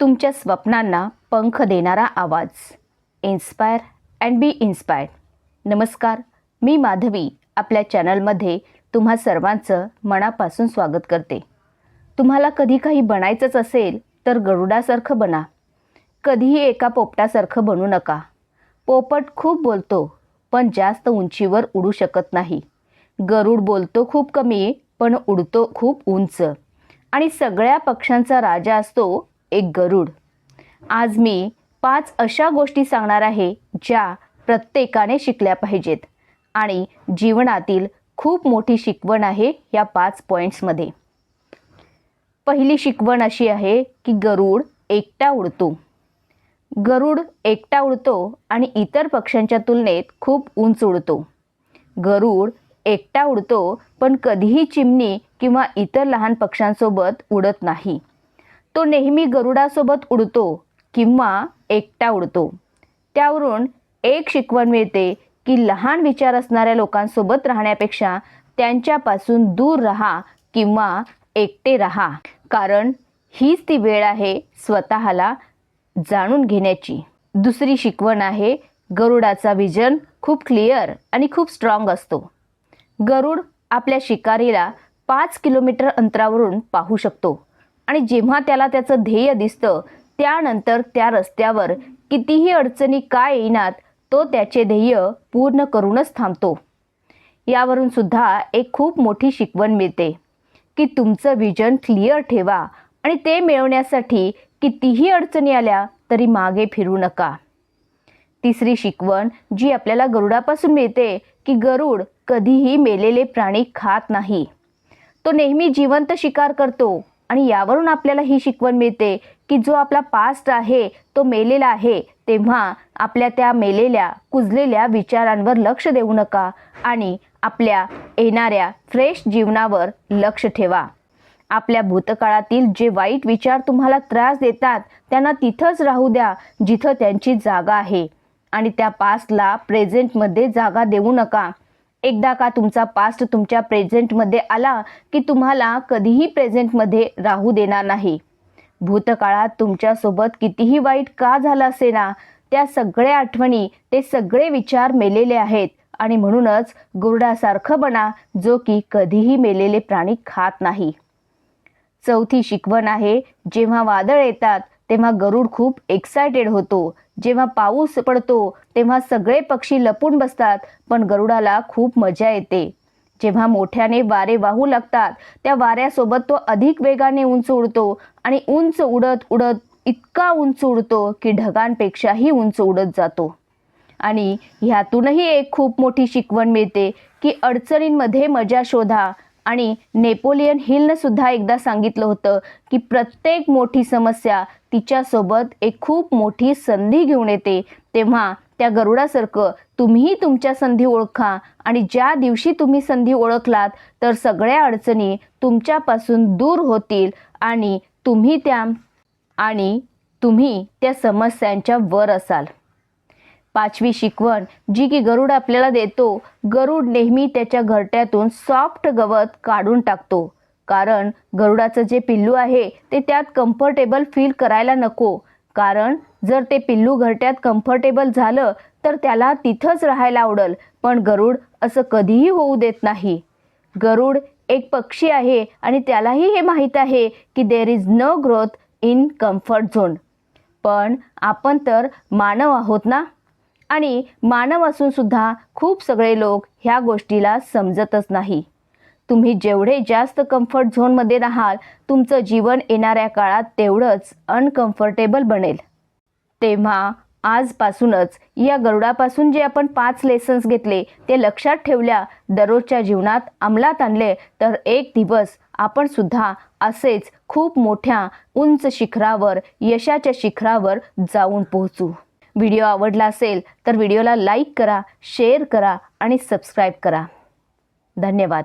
तुमच्या स्वप्नांना पंख देणारा आवाज. इन्स्पायर अँड बी इन्स्पायर्ड नमस्कार मी माधवी. आपल्या चॅनलमध्ये तुम्हा सर्वांचं मनापासून स्वागत करते. तुम्हाला कधी काही बनायचंच असेल तर गरुडासारखं बना. कधीही एका पोपटासारखं बनू नका. पोपट खूप बोलतो पण जास्त उंचीवर उडू शकत नाही. गरुड बोलतो खूप कमी पण उडतो खूप उंच. आणि सगळ्या पक्ष्यांचा राजा असतो एक गरुड. आज मी पाच अशा गोष्टी सांगणार आहे ज्या प्रत्येकाने शिकल्या पाहिजेत आणि जीवनातील खूप मोठी शिकवण आहे या पाच पॉईंट्समध्ये पहिली शिकवण अशी आहे की गरुड एकटा उडतो. गरुड एकटा उडतो आणि इतर पक्ष्यांच्या तुलनेत खूप उंच उडतो. गरुड एकटा उडतो पण कधीही चिमणी किंवा इतर लहान पक्ष्यांसोबत उडत नाही. तो नेहमी गरुडासोबत उडतो किंवा एकटा उडतो. त्यावरून एक शिकवण मिळते की लहान विचार असणाऱ्या लोकांसोबत राहण्यापेक्षा त्यांच्यापासून दूर राहा किंवा एकटे राहा. कारण हीच ती वेळ आहे स्वतःला जाणून घेण्याची. दुसरी शिकवण आहे गरुडाचा विजन खूप क्लिअर आणि खूप स्ट्रॉंग असतो. गरुड आपल्या शिकारीला पाच किलोमीटर अंतरावरून पाहू शकतो. आणि जेव्हा त्याला त्याचं ध्येय दिसतं त्यानंतर त्या रस्त्यावर कितीही अडचणी काय येईनात तो त्याचे ध्येय पूर्ण करूनच थांबतो. यावरून सुद्धा एक खूप मोठी शिकवण मिळते की तुमचं विजन क्लिअर ठेवा आणि ते मिळवण्यासाठी कितीही अडचणी आल्या तरी मागे फिरू नका. तिसरी शिकवण जी आपल्याला गरुडापासून मिळते की गरुड कधीही मेलेले प्राणी खात नाही. तो नेहमी जिवंत शिकार करतो आणि यावरून आपल्याला ही शिकवण मिळते की जो आपला पास्ट आहे तो मेलेला आहे तेव्हा आपल्या त्या मेलेल्या कुजलेल्या विचारांवर लक्ष देऊ नका आणि आपल्या येणाऱ्या फ्रेश जीवनावर लक्ष ठेवा. आपल्या भूतकाळातील जे वाईट विचार तुम्हाला त्रास देतात त्यांना तिथंच राहू द्या जिथं त्यांची जागा आहे. आणि त्या पास्टला प्रेझेंटमध्ये जागा देऊ नका. एकदा का तुमचा पास्ट तुमच्या प्रेझेंटमध्ये आला की तुम्हाला कधीही प्रेझेंटमध्ये राहू देणार नाही. भूतकाळात तुमच्यासोबत कितीही वाईट का झालं असे ना त्या सगळ्या आठवणी ते सगळे विचार मेलेले आहेत. आणि म्हणूनच गुरडासारखं बना जो की कधीही मेलेले प्राणी खात नाही. चौथी शिकवण आहे जेव्हा वादळ येतात तेव्हा गरुड खूप एक्सायटेड होतो. जेव्हा पाऊस पडतो तेव्हा सगळे पक्षी लपून बसतात पण गरुडाला खूप मजा येते. जेव्हा मोठ्याने वारे वाहू लागतात त्या वाऱ्यासोबत तो अधिक वेगाने उंच उडतो आणि उंच उडत उडत इतका उंच उडतो की ढगांपेक्षाही उंच उडत जातो. आणि ह्यातूनही एक खूप मोठी शिकवण मिळते की अडचणींमध्ये मजा शोधा. आणि नेपोलियन हिलनं सुद्धा एकदा सांगितलं होतं की प्रत्येक मोठी समस्या तिच्यासोबत एक खूप मोठी संधी घेऊन येते. तेव्हा त्या गरुडासारखं तुम्हीही तुमच्या संधी ओळखा आणि ज्या दिवशी तुम्ही संधी ओळखलात तर सगळ्या अडचणी तुमच्यापासून दूर होतील आणि तुम्ही त्या आणि तुम्ही त्या समस्यांच्या वर असाल. पाचवी शिकवण जी की गरुड आपल्याला देतो. गरुड नेहमी त्याच्या घरट्यातून सॉफ्ट गवत काढून टाकतो. कारण गरुडाचं जे पिल्लू आहे ते त्यात कम्फर्टेबल फील करायला नको. कारण जर ते पिल्लू घरट्यात कम्फर्टेबल झालं तर त्याला तिथंच राहायला आवडेल. पण गरुड असं कधीही होऊ देत नाही. गरुड एक पक्षी आहे आणि त्यालाही हे माहीत आहे की there is no growth in comfort zone पण आपण तर मानव आहोत ना? आणि मानव असून सुद्धा खूप सगळे लोक ह्या गोष्टीला समजतच नाही. तुम्ही जेवढे जास्त कम्फर्ट झोनमध्ये राहाल तुमचं जीवन येणाऱ्या काळात तेवढंच अनकम्फर्टेबल बनेल. तेव्हा आजपासूनच या गरुडापासून जे आपण पाच लेसन्स घेतले ते लक्षात ठेवल्या दररोजच्या जीवनात अंमलात आणले तर एक दिवस आपण सुद्धा असेच खूप मोठ्या उंच शिखरावर यशाच्या शिखरावर जाऊन पोहोचू. व्हिडिओ आवडला असेल तर व्हिडिओला लाईक करा शेअर करा आणि सबस्क्राईब करा. धन्यवाद.